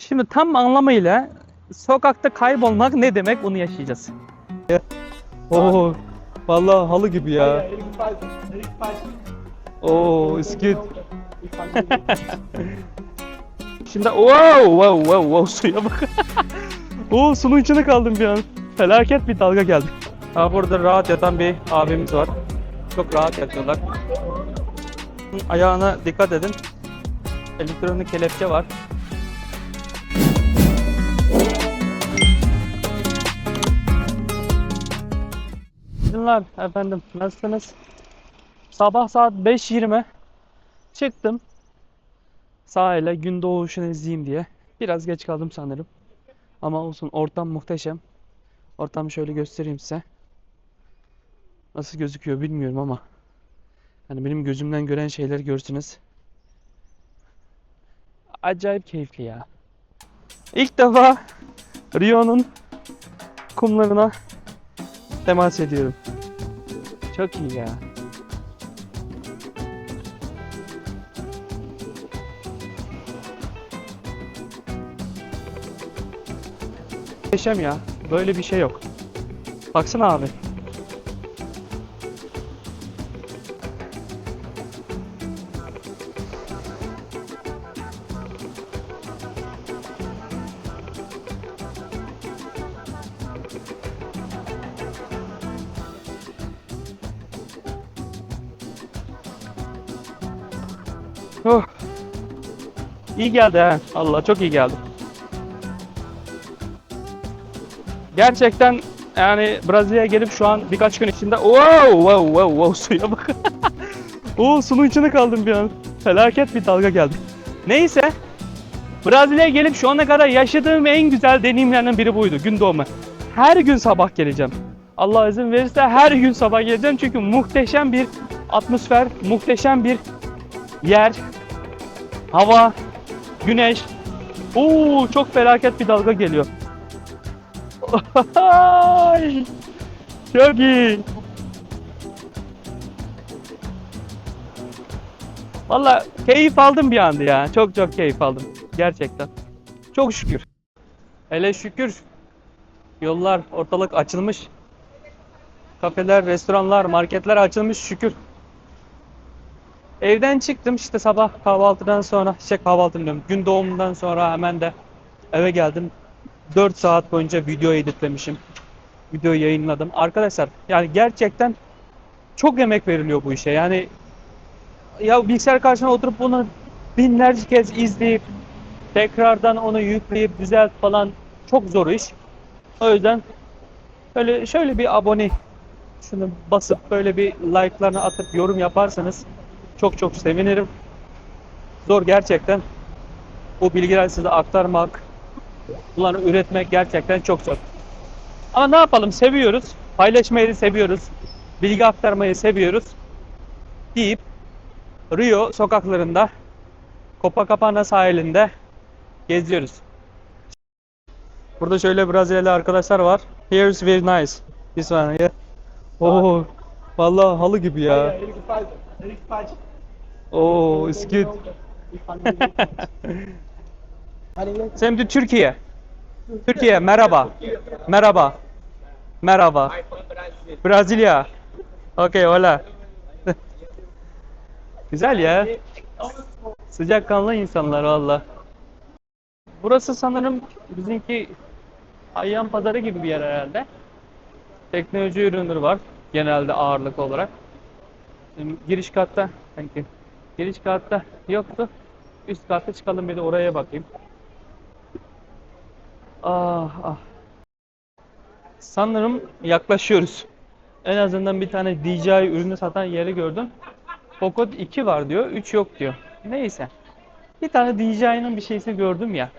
Şimdi tam anlamıyla sokakta kaybolmak ne demek bunu yaşayacağız. Oo, vallahi halı gibi ya. Oo, good. Şimdi wow wow wow wow suya bak. Oo suyun içine kaldım bir an. Felaket bir dalga geldi. Ha burada rahat yatan bir abimiz var. Çok rahat yatıyorlar. Ayağına dikkat edin. Elektronik kelepçe var. Günler efendim nasılsınız? Sabah saat 5.20 çıktım sahile gün doğuşunu izleyeyim diye. Biraz geç kaldım sanırım. Ama olsun ortam muhteşem. Ortamı şöyle göstereyim size. Nasıl gözüküyor bilmiyorum ama. Hani benim gözümden gören şeyleri görsünüz. Acayip keyifli ya. İlk defa Rio'nun kumlarına temas ediyorum. Çok iyi ya. Muhteşem ya. Böyle bir şey yok. Baksana abi. İyi geldi ha. Allah çok iyi geldi. Gerçekten yani Brezilya'ya gelip şu an birkaç gün içinde wow wow wow wow suya bak. Oo suyun içine kaldım bir an. Felaket bir dalga geldi. Neyse. Brezilya'ya gelip şu ana kadar yaşadığım en güzel deneyimlerden biri buydu. Gün doğumu. Her gün sabah geleceğim. Allah izin verirse her gün sabah geleceğim çünkü muhteşem bir atmosfer, muhteşem bir yer, hava, güneş. Oo çok felaket bir dalga geliyor. Çok iyi. Valla keyif aldım bir anda ya. Çok çok keyif aldım. Gerçekten. Çok şükür. Hele şükür. Yollar, ortalık açılmış. Kafeler, restoranlar, marketler açılmış şükür. Evden çıktım işte sabah kahvaltıdan sonra, şey kahvaltı diyorum, gün doğumundan sonra hemen de eve geldim. 4 saat boyunca video editlemişim. Video yayınladım. Arkadaşlar yani gerçekten çok emek veriliyor bu işe. Yani ya bilgisayar karşısına oturup bunu binlerce kez izleyip tekrardan onu yükleyip düzelt falan çok zor iş. O yüzden böyle şöyle bir abone şunu basıp böyle bir like'larını atıp yorum yaparsanız çok çok sevinirim. Zor gerçekten. Bu bilgileri size aktarmak, bunları üretmek gerçekten çok zor. Ama ne yapalım seviyoruz. Paylaşmayı seviyoruz. Bilgi aktarmayı seviyoruz. Deyip Rio sokaklarında Copacabana sahilinde geziyoruz. Burada şöyle Brezilyalı arkadaşlar var. Here's very nice. This one yeah. Oo, vallahi halı gibi ya. Oo, it's good. Sen de Türkiye. Türkiye merhaba. Merhaba. Merhaba. Brezilya. Okay, hola. Güzel ya. Sıcakkanlı insanlar valla. Burası sanırım bizimki Ayyan Pazarı gibi bir yer herhalde. Teknoloji ürünleri var genelde ağırlık olarak. Giriş katta, sanki giriş katta yoktu. Üst katta çıkalım bir de oraya bakayım. Ah ah. Sanırım yaklaşıyoruz. En azından bir tane DJI ürünü satan yeri gördüm. Poco 2 var diyor, 3 yok diyor. Neyse. Bir tane DJI'nin bir şeysi gördüm ya.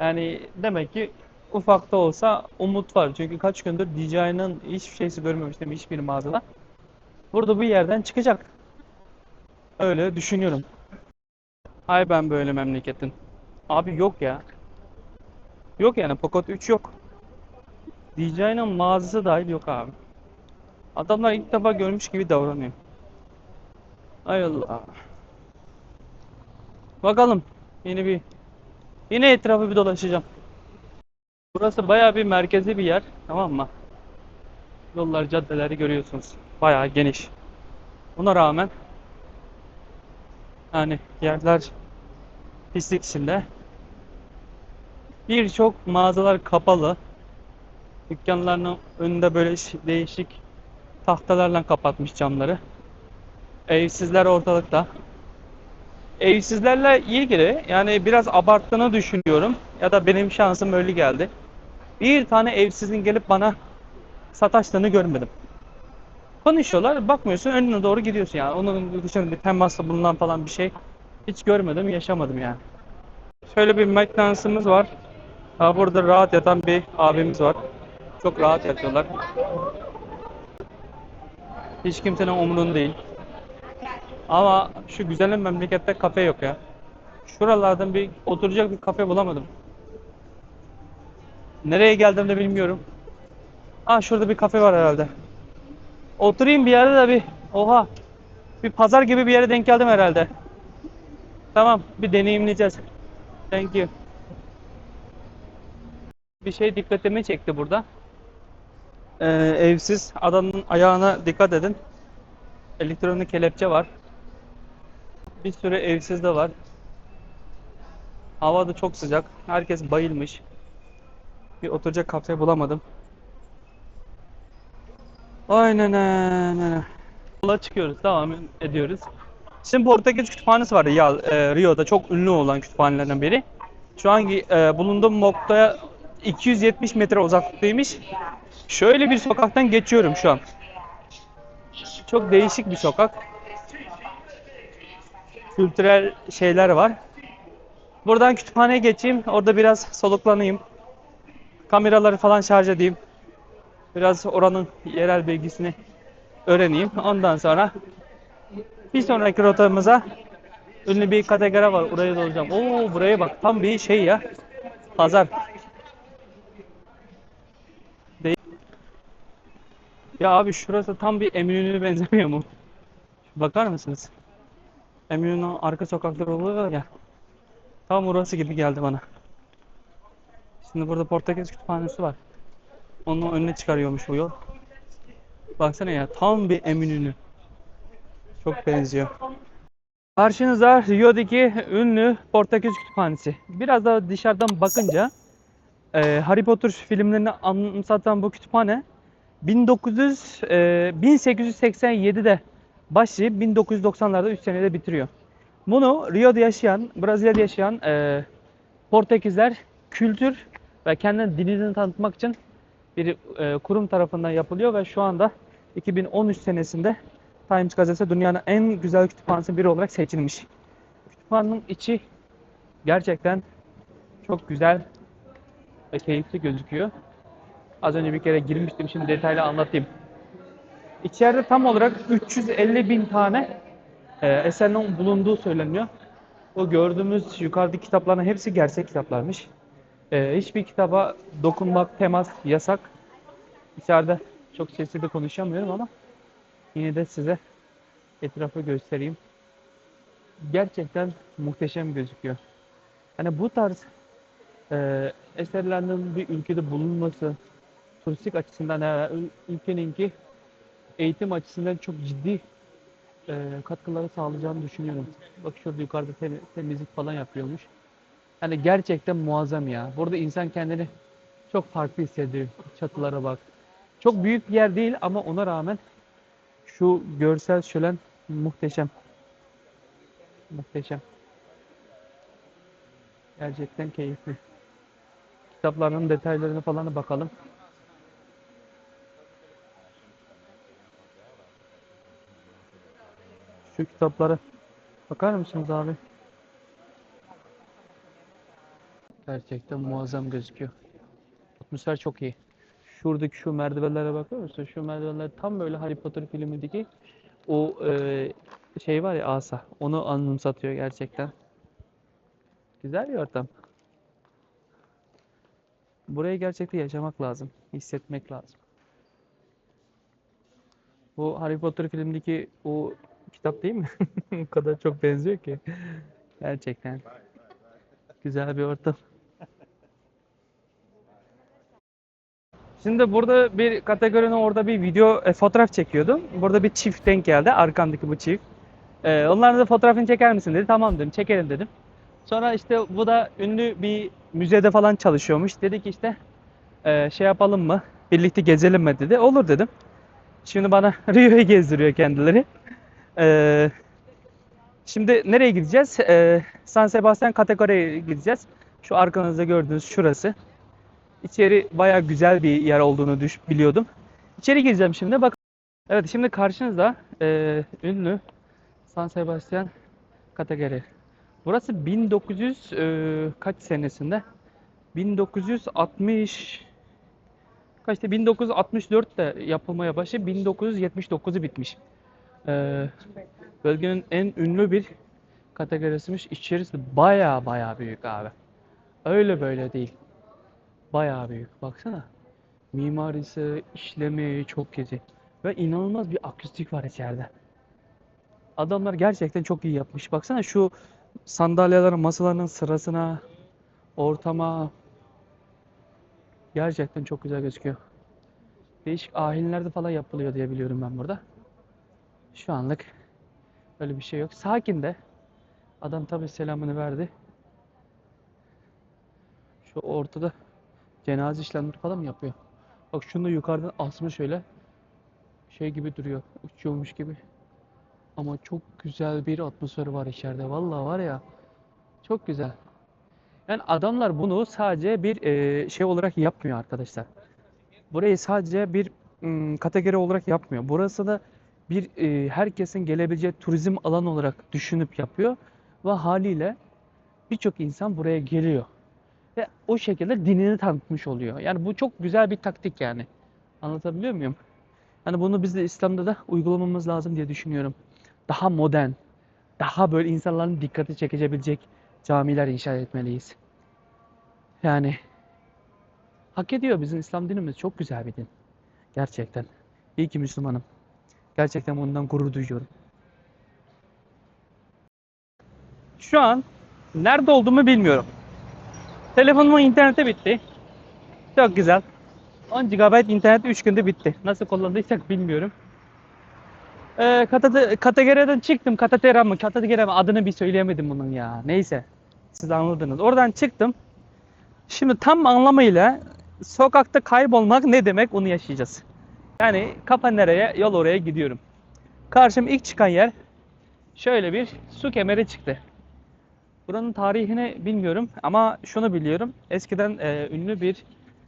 Yani demek ki ufakta olsa umut var. Çünkü kaç gündür DJI'nin hiçbir şeysi görmemiştim hiçbir mağazada. Burada bir yerden çıkacak. Öyle düşünüyorum. Ay ben böyle memleketin. Abi yok ya. Yok yani Pocket 3 yok. DJI'nin mağazası dahil yok abi. Adamlar ilk defa görmüş gibi davranıyor. Ay Allah. Bakalım. Yeni bir Yine etrafı bir dolaşacağım. Burası bayağı bir merkezi bir yer. Tamam mı? Yollar, caddeleri görüyorsunuz. Bayağı geniş. Buna rağmen yani yerler pislik içinde. Birçok mağazalar kapalı. Dükkanlarının önünde böyle değişik tahtalarla kapatmış camları. Evsizler ortalıkta. Evsizlerle ilgili yani biraz abarttığını düşünüyorum ya da benim şansım öyle geldi. Bir tane evsizin gelip bana sataştığını görmedim. Konuşuyorlar, bakmıyorsun önüne doğru gidiyorsun yani. Onun dışında bir temasla bulunan falan bir şey hiç görmedim, yaşamadım yani. Şöyle bir McDonald's'ımız var. Burada rahat yatan bir abimiz var. Çok rahat yatıyorlar. Hiç kimsenin umurunda değil. Ama şu güzelim memlekette kafe yok ya. Şuralardan bir oturacak bir kafe bulamadım. Nereye geldim de bilmiyorum. Aa şurada bir kafe var herhalde. Oturayım bir yerde de bir. Oha. Bir pazar gibi bir yere denk geldim herhalde. Tamam, bir deneyimleyeceğiz. Thank you. Bir şey dikkatimi çekti burada. Ee, evsiz adamın ayağına dikkat edin. Elektronik kelepçe var. Bir sürü evsiz de var. Hava da çok sıcak. Herkes bayılmış. Bir oturacak kafe bulamadım. Aynen öyle. Yola çıkıyoruz. Devam ediyoruz. Şimdi Portekiz kütüphanesi var ya e, Rio'da çok ünlü olan kütüphanelerden biri. Şu anki e, bulunduğum noktaya 270 metre uzaklıktaymış. Şöyle bir sokaktan geçiyorum şu an. Çok değişik bir sokak. Kültürel şeyler var. Buradan kütüphaneye geçeyim. Orada biraz soluklanayım. Kameraları falan şarj edeyim. Biraz oranın yerel bilgisini öğreneyim. Ondan sonra bir sonraki rotamıza ünlü bir kategori var. Oraya da olacağım. Oo buraya bak. Tam bir şey ya. Pazar. Değil. Ya abi şurası tam bir Eminönü'ne benzemiyor mu? Bakar mısınız? Eminönü'nün arka sokakları oluyor ya. Tam orası gibi geldi bana. Şimdi burada Portekiz kütüphanesi var. Onun önüne çıkarıyormuş bu yol. Baksana ya tam bir Eminönü. Çok benziyor. Karşınızda Rio'daki ünlü Portekiz kütüphanesi. Biraz daha dışarıdan bakınca e, Harry Potter filmlerini anımsatan bu kütüphane 1900 e, 1887'de başlayıp 1990'larda 3 senede bitiriyor. Bunu Rio'da yaşayan, Brezilya'da yaşayan e, Portekizler kültür ve kendi dilini tanıtmak için bir e, kurum tarafından yapılıyor ve şu anda 2013 senesinde Times gazetesi dünyanın en güzel kütüphanesi biri olarak seçilmiş. Kütüphanenin içi gerçekten çok güzel ve keyifli gözüküyor. Az önce bir kere girmiştim şimdi detaylı anlatayım. İçeride tam olarak 350 bin tane e, eserlerin bulunduğu söyleniyor. O gördüğümüz yukarıdaki kitapların hepsi gerçek kitaplarmış. E, hiçbir kitaba dokunmak, temas yasak. İçeride çok sesli de konuşamıyorum ama yine de size etrafı göstereyim. Gerçekten muhteşem gözüküyor. Hani bu tarz e, eserlerin bir ülkede bulunması turistik açısından ül- ülkeninki eğitim açısından çok ciddi e, katkıları sağlayacağını düşünüyorum. Bak şurada yukarıda tem- temizlik falan yapıyormuş. Hani gerçekten muazzam ya. Burada insan kendini çok farklı hissediyor. Çatılara bak. Çok büyük bir yer değil ama ona rağmen şu görsel şölen muhteşem. Muhteşem. Gerçekten keyifli. Kitaplarının detaylarına falan bakalım. Şu kitaplara bakar mısınız abi? Gerçekten muazzam gözüküyor. Atmosfer çok iyi. Şuradaki şu merdivenlere bakıyor musun? Şu merdivenler tam böyle Harry Potter filmindeki o e, şey var ya asa. Onu anımsatıyor gerçekten. Güzel bir ortam. Burayı gerçekten yaşamak lazım. Hissetmek lazım. Bu Harry Potter filmindeki o kitap değil mi? O kadar çok benziyor ki. Gerçekten. Güzel bir ortam. Şimdi burada bir kategorinin orada bir video e, fotoğraf çekiyordum. Burada bir çift denk geldi. Arkamdaki bu çift. E, onların da fotoğrafını çeker misin dedi. Tamam dedim. Çekerim dedim. Sonra işte bu da ünlü bir müzede falan çalışıyormuş. Dedi ki işte e, şey yapalım mı? Birlikte gezelim mi dedi. Olur dedim. Şimdi bana Rio'yu gezdiriyor kendileri. E, şimdi nereye gideceğiz? E, San Sebastian kategoriye gideceğiz. Şu arkanızda gördüğünüz şurası. İçeri bayağı güzel bir yer olduğunu düş biliyordum. İçeri gireceğim şimdi. Bak. Evet şimdi karşınızda e, ünlü San Sebastian kategori. Burası 1900 e, kaç senesinde? 1960 kaçta 1964'te yapılmaya başladı. 1979'u bitmiş. E, bölgenin en ünlü bir kategorisiymiş. İçerisi baya baya büyük abi. Öyle böyle değil. Bayağı büyük. Baksana. Mimarisi, işlemi çok gezi. Ve inanılmaz bir akustik var içeride. Adamlar gerçekten çok iyi yapmış. Baksana şu sandalyelerin, masaların sırasına, ortama. Gerçekten çok güzel gözüküyor. Değişik ayinlerde falan yapılıyor diye biliyorum ben burada. Şu anlık öyle bir şey yok. Sakin de. Adam tabii selamını verdi. Şu ortada cenaze işlemleri falan mı yapıyor? Bak şunu da yukarıdan asmış şöyle. Şey gibi duruyor. Uçuyormuş gibi. Ama çok güzel bir atmosferi var içeride. Vallahi var ya. Çok güzel. Yani adamlar bunu sadece bir e, şey olarak yapmıyor arkadaşlar. Burayı sadece bir kategori olarak yapmıyor. Burası da bir e, herkesin gelebileceği turizm alanı olarak düşünüp yapıyor. Ve haliyle birçok insan buraya geliyor ve o şekilde dinini tanıtmış oluyor. Yani bu çok güzel bir taktik yani. Anlatabiliyor muyum? Yani bunu biz de İslam'da da uygulamamız lazım diye düşünüyorum. Daha modern, daha böyle insanların dikkati çekebilecek camiler inşa etmeliyiz. Yani hak ediyor bizim İslam dinimiz çok güzel bir din. Gerçekten. İyi ki Müslümanım. Gerçekten bundan gurur duyuyorum. Şu an nerede olduğumu bilmiyorum. Telefonumun interneti bitti. Çok güzel. 10 GB internet 3 günde bitti. Nasıl kullandıysak bilmiyorum. Ee, Kategoriden çıktım. Katatera mı? Katatera mı? Adını bir söyleyemedim bunun ya. Neyse. Siz anladınız. Oradan çıktım. Şimdi tam anlamıyla sokakta kaybolmak ne demek onu yaşayacağız. Yani kafa nereye, yol oraya gidiyorum. Karşıma ilk çıkan yer şöyle bir su kemeri çıktı. Buranın tarihini bilmiyorum ama şunu biliyorum. Eskiden e, ünlü bir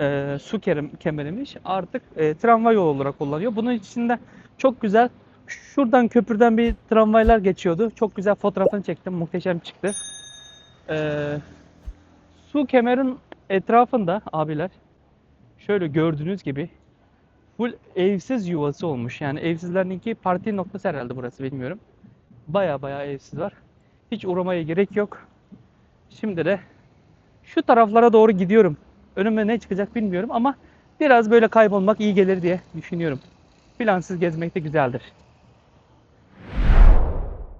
e, su kerim, kemeriymiş. Artık e, tramvay yolu olarak kullanıyor. Bunun içinde çok güzel şuradan köprüden bir tramvaylar geçiyordu. Çok güzel fotoğrafını çektim. Muhteşem çıktı. E, su kemerin etrafında abiler şöyle gördüğünüz gibi full evsiz yuvası olmuş. Yani evsizlerinki parti noktası herhalde burası bilmiyorum. Baya baya evsiz var. Hiç uğramaya gerek yok. Şimdi de şu taraflara doğru gidiyorum. Önüme ne çıkacak bilmiyorum ama biraz böyle kaybolmak iyi gelir diye düşünüyorum. Plansız gezmek de güzeldir.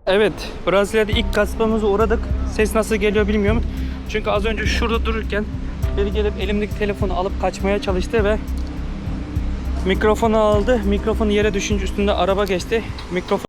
Evet, Brezilya'da ilk kasabamıza uğradık. Ses nasıl geliyor bilmiyorum. Çünkü az önce şurada dururken biri gelip elimdeki telefonu alıp kaçmaya çalıştı ve mikrofonu aldı. Mikrofonu yere düşünce üstünde araba geçti. Mikrofon